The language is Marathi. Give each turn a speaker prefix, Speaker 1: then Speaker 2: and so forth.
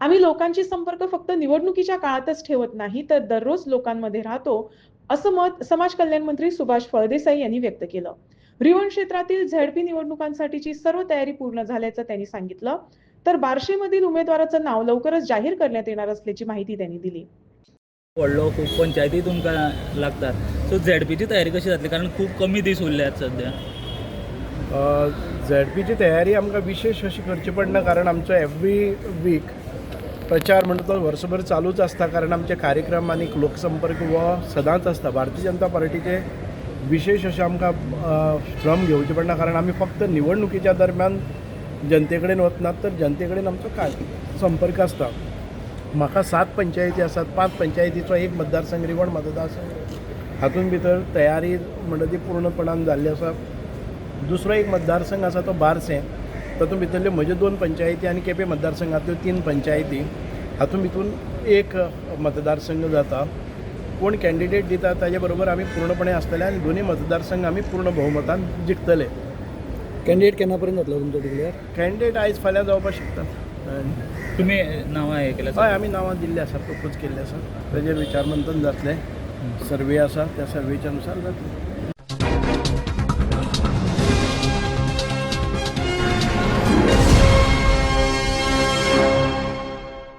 Speaker 1: आम्ही लोकांची संपर्क फक्त निवडणुकीच्या काळातच ठेवत नाही तर दररोज लोकांमध्ये राहतो असं मत समाज कल्याण मंत्री सुभाष फळदेसाई यांनी व्यक्त केलं. रिवण क्षेत्रातील झेडपी निवडणुकांसाठीची सर्व तयारी पूर्ण झाल्याचं त्यांनी सांगितलं. तर बार्शीमधील उमेदवाराचं नाव लवकरच जाहीर करण्यात येणार असल्याची माहिती त्यांनी दिली.
Speaker 2: व्हडलो खूप पंचायती तुमकां लागतात? सो झेडपीची तयारी कशी जातली कारण खूप कमी दीस उरले आहेत सध्या.
Speaker 3: झेड पीची तयारी आमकां विशेष अशी करची पडना कारण आमचो एवरी वीक प्रचार म्हणटा तो वर्सभर चालूच आसता कारण आमचे कार्यक्रम आनी लोकसंपर्क हो सदांच आसता भारतीय जनता पार्टीचे विशेष अशें आमकां श्रम घेवचे पडना कारण आमी फक्त निवडणुकीच्या दरम्यान जनते कडेन वचनात तर जनते कडेन आमचो काय संपर्क आसता म्हाका सात पंचायती आसात पांच पंचायतीचो एक मतदारसंघ रिवण मतदारसंघ. हातूंत भितर तयारी म्हणटा ती पूर्णपणान जाल्ली आसा दुसरो एक मतदारसंघ आसा तो बारसें. तातूंत भितरल्यो म्हज्यो दोन पंचायती आनी केपें मतदारसंघांतल्यो तीन पंचायती. हातूंत भितून एक मतदारसंघ जाता. कोण कॅन्डिडेट दिता ताजे बरोबर आमी पूर्णपणे आसतले आनी दोनूय मतदारसंघ आमी पूर्ण भोवमतान जिखतले
Speaker 4: कॅन्डिडेट केन्ना पर्यंत जातलो तुमचो डिक्लेअर
Speaker 3: कॅन्डिडेट आयज फाल्यां जावपाक शकतात.
Speaker 2: तुम्ही नांवां हें केल्या
Speaker 3: हय आमी नांवां दिल्लीं आसा प्रपोज केल्लीं आसा ताजेर विचार मंथन जातलें सर्वे आसा त्या सर्वेच्या अनुसार जातलें.